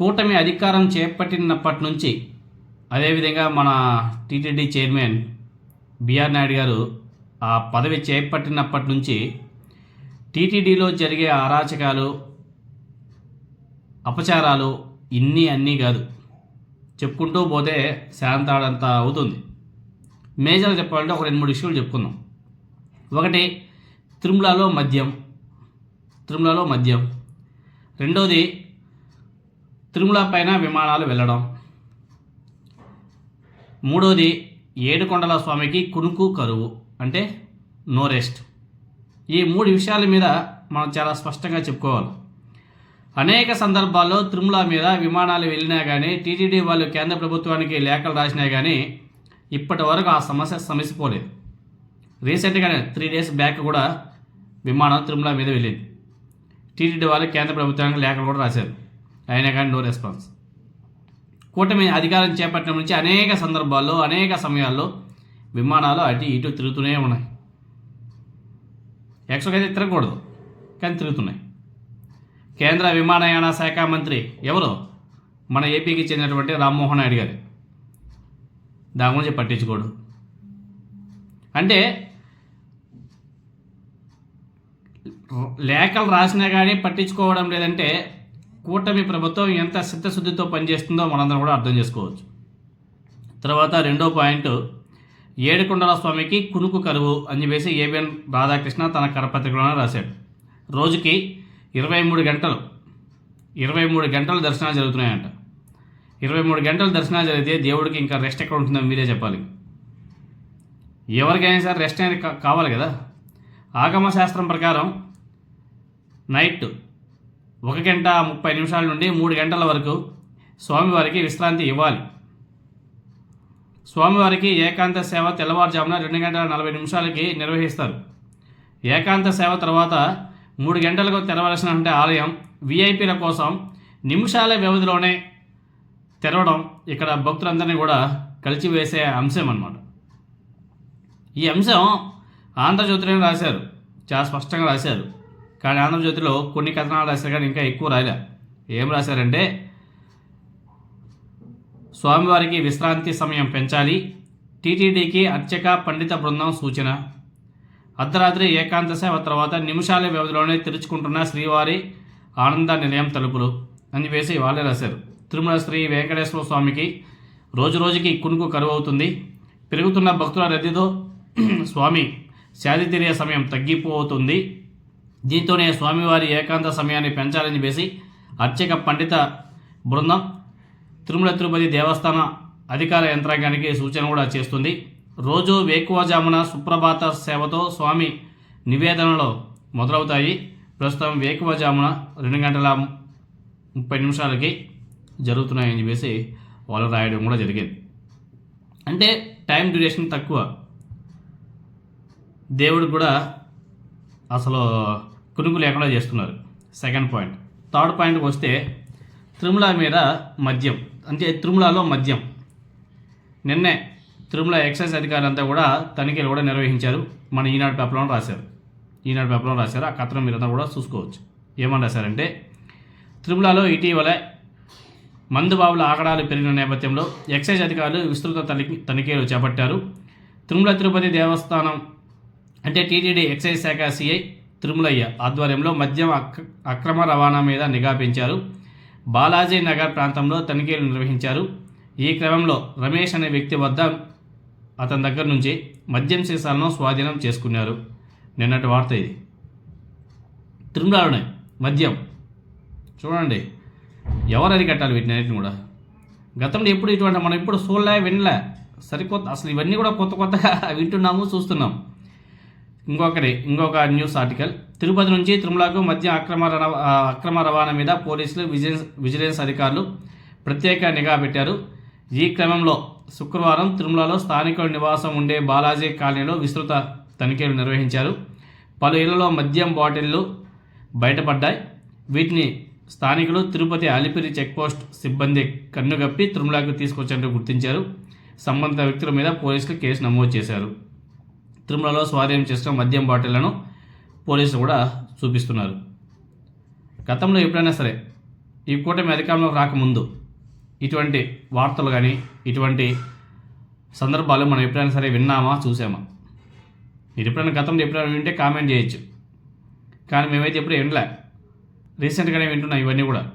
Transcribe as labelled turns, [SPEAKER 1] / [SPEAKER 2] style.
[SPEAKER 1] కూటమి అధికారం చేపట్టినప్పటి నుంచి అదేవిధంగా మన టీటీడీ చైర్మన్ బిఆర్ నాయుడు గారు ఆ పదవి చేపట్టినప్పటి నుంచి టీటీడీలో జరిగే అరాచకాలు అపచారాలు ఇన్ని అన్నీ కాదు. చెప్పుకుంటూ పోతే శాంతాడంత అవుతుంది. మేజర్ చెప్పాలంటే ఒక రెండు మూడు ఇష్యూలు చెప్పుకుందాం. ఒకటి తిరుమలలో మద్యం. తిరుమలలో మద్యం. రెండోది తిరుమల పైన విమానాలు వెళ్ళడం. మూడోది ఏడుకొండల స్వామికి కునుకు కరువు అంటే నో రెస్ట్ ఈ మూడు విషయాల మీద మనం చాలా స్పష్టంగా చెప్పుకోవాలి. అనేక సందర్భాల్లో తిరుమల మీద విమానాలు వెళ్ళినా కానీ టీటీడీ వాళ్ళు కేంద్ర ప్రభుత్వానికి లేఖలు రాసినా కానీ ఇప్పటి వరకు ఆ సమస్య సమసిపోలేదు. రీసెంట్గానే త్రీ డేస్ బ్యాక్ కూడా విమానం తిరుమల మీద వెళ్ళింది. టీటీడీ వాళ్ళు కేంద్ర ప్రభుత్వానికి లేఖలు కూడా రాశారు. అయినా కానీ నో రెస్పాన్స్ కూటమి అధికారం చేపట్టిన నుంచి అనేక సందర్భాల్లో అనేక సమయాల్లో విమానాలు అటు ఇటు తిరుగుతూనే ఉన్నాయి. యాక్చువల్గా అయితే తిరగకూడదు కానీ తిరుగుతున్నాయి. కేంద్ర విమానయాన శాఖ మంత్రి ఎవరు? మన ఏపీకి చెందినటువంటి రామ్మోహన్ నాయుడు గారు. దాని గురించి పట్టించుకోడు. అంటే లేఖలు రాసినా కానీ పట్టించుకోవడం లేదంటే కూటమి ప్రభుత్వం ఎంత చిత్తశుద్ధితో పనిచేస్తుందో మనందరం కూడా అర్థం చేసుకోవచ్చు. తర్వాత రెండో పాయింట్ ఏడుకొండల స్వామికి కునుకు కరువు అని చెప్పేసి ఏబిఎన్ రాధాకృష్ణ తన కరపత్రికలోనే రాశాడు. రోజుకి ఇరవై మూడు గంటలు ఇరవై మూడు గంటలు దర్శనాలు జరుగుతున్నాయంట. ఇరవై మూడు గంటలు దర్శనాలు జరిగితే దేవుడికి ఇంకా రెస్ట్ ఎక్కడ ఉంటుందో మీరే చెప్పాలి. ఎవరికైనా సరే రెస్ట్ అనేది కావాలి కదా. ఆగమ శాస్త్రం ప్రకారం నైట్ ఒక గంట ముప్పై నిమిషాల నుండి మూడు గంటల వరకు స్వామివారికి విశ్రాంతి ఇవ్వాలి. స్వామివారికి ఏకాంత సేవ తెల్లవారుజామున రెండు గంటల నలభై నిమిషాలకి నిర్వహిస్తారు. ఏకాంత సేవ తర్వాత మూడు గంటలకు తెరవలసిన ఆలయం విఐపీల కోసం నిమిషాల వ్యవధిలోనే తెరవడం ఇక్కడ భక్తులందరినీ కూడా కలిచివేసే అంశం అన్నమాట. ఈ అంశం ఆంధ్రజ్యోతిని రాశారు. చాలా స్పష్టంగా రాశారు. కానీ ఆంధ్రజ్యోతిలో కొన్ని కథనాలు రాశారు కానీ ఇంకా ఎక్కువ రాయలే. ఏం రాశారంటే స్వామివారికి విశ్రాంతి సమయం పెంచాలి టీటీడీకి అర్చక పండిత బృందం సూచన అర్ధరాత్రి ఏకాంత సేవ తర్వాత నిమిషాల వ్యవధిలోనే తెరుచుకుంటున్న శ్రీవారి ఆనంద నిలయం తలుపులు అని చెప్పేసి వాళ్ళే రాశారు. తిరుమల శ్రీ వెంకటేశ్వర స్వామికి రోజు రోజుకి కునుకు కరువు అవుతుంది. పెరుగుతున్న భక్తుల రద్దీతో స్వామి శాది తీరే సమయం తగ్గిపోతుంది. దీంతోనే స్వామివారి ఏకాంత సమయాన్ని పెంచాలని వేసి అర్చక పండిత బృందం తిరుమల తిరుపతి దేవస్థాన అధికార యంత్రాంగానికి సూచన కూడా చేస్తుంది. రోజు వేకువజామున సుప్రభాత సేవతో స్వామి నివేదనలు మొదలవుతాయి. ప్రస్తుతం వేకువజామున రెండు గంటల ముప్పై నిమిషాలకి జరుగుతున్నాయని చెప్పేసి వాళ్ళు రాయడం కూడా జరిగింది. అంటే టైం డ్యూరేషన్ తక్కువ. దేవుడు కూడా అసలు పురుగు లేకుండా చేస్తున్నారు. సెకండ్ పాయింట్ థర్డ్ పాయింట్కి వస్తే తిరుమల మీద మద్యం. అంటే తిరుమలలో మద్యం. నిన్నే తిరుమల ఎక్సైజ్ అధికారులంతా కూడా తనిఖీలు కూడా నిర్వహించారు. మన ఈనాడు పేపర్లో రాశారు. ఈనాడు పేపర్లో రాశారు. ఆ కథనం మీరంతా కూడా చూసుకోవచ్చు. ఏమని రాశారంటే తిరుమలలో ఇటీవల మందుబాబుల ఆకడాలు పెరిగిన నేపథ్యంలో ఎక్సైజ్ అధికారులు విస్తృత తనిఖీ తనిఖీలు చేపట్టారు. తిరుమల తిరుపతి దేవస్థానం అంటే టీటీడీ ఎక్సైజ్ శాఖ సిఐ తిరుమలయ్య ఆధ్వర్యంలో మద్యం అక్రమ రవాణా మీద నిఘా పెంచారు. బాలాజీ నగర్ ప్రాంతంలో తనిఖీలు నిర్వహించారు. ఈ క్రమంలో రమేష్ అనే వ్యక్తి వద్ద అతని దగ్గర నుంచి మద్యం సీసాలను స్వాధీనం చేసుకున్నారు. నిన్నటి వార్త ఇది. తిరుమలలోనే మద్యం. చూడండి ఎవరు అరికట్టాలి వీటిని కూడా? గతంలో ఎప్పుడు ఇటువంటి మనం ఎప్పుడు చూడలే వినలే సరికొత్త అసలు ఇవన్నీ కూడా కొత్త కొత్తగా వింటున్నాము చూస్తున్నాం. ఇంకొకటి ఇంకొక న్యూస్ ఆర్టికల్. తిరుపతి నుంచి తిరుమలకు మధ్య అక్రమ రవ- అక్రమ రవాణా మీద పోలీసులు విజిలెన్స్ విజిలెన్స్ అధికారులు ప్రత్యేక నిఘా పెట్టారు. ఈ క్రమంలో శుక్రవారం తిరుమలలో స్థానికుల నివాసం ఉండే బాలాజీ కాలనీలో విస్తృత తనిఖీలు నిర్వహించారు. పలు ఇళ్ళలో మద్యం బాటిళ్ళు బయటపడ్డాయి. వీటిని స్థానికులు తిరుపతి అలిపిరి చెక్పోస్ట్ సిబ్బంది కన్నుగప్పి తిరుమలకు తీసుకొచ్చినట్టు గుర్తించారు. సంబంధిత వ్యక్తుల మీద పోలీసులు కేసు నమోదు చేశారు. తిరుమలలో స్వాధీనం చేసిన మద్యం బాటిళ్ళను పోలీసులు కూడా చూపిస్తున్నారు. గతంలో ఎప్పుడైనా సరే ఈ కూటమి అధికారంలోకి రాకముందు ఇటువంటి వార్తలు కానీ ఇటువంటి సందర్భాలు మనం ఎప్పుడైనా సరే విన్నామా చూసామా? మీరు ఎప్పుడైనా గతంలో ఎప్పుడైనా వింటే కామెంట్ చేయొచ్చు. కానీ మేమైతే ఎప్పుడు వినలే. రీసెంట్గానే వింటున్నాం ఇవన్నీ కూడా.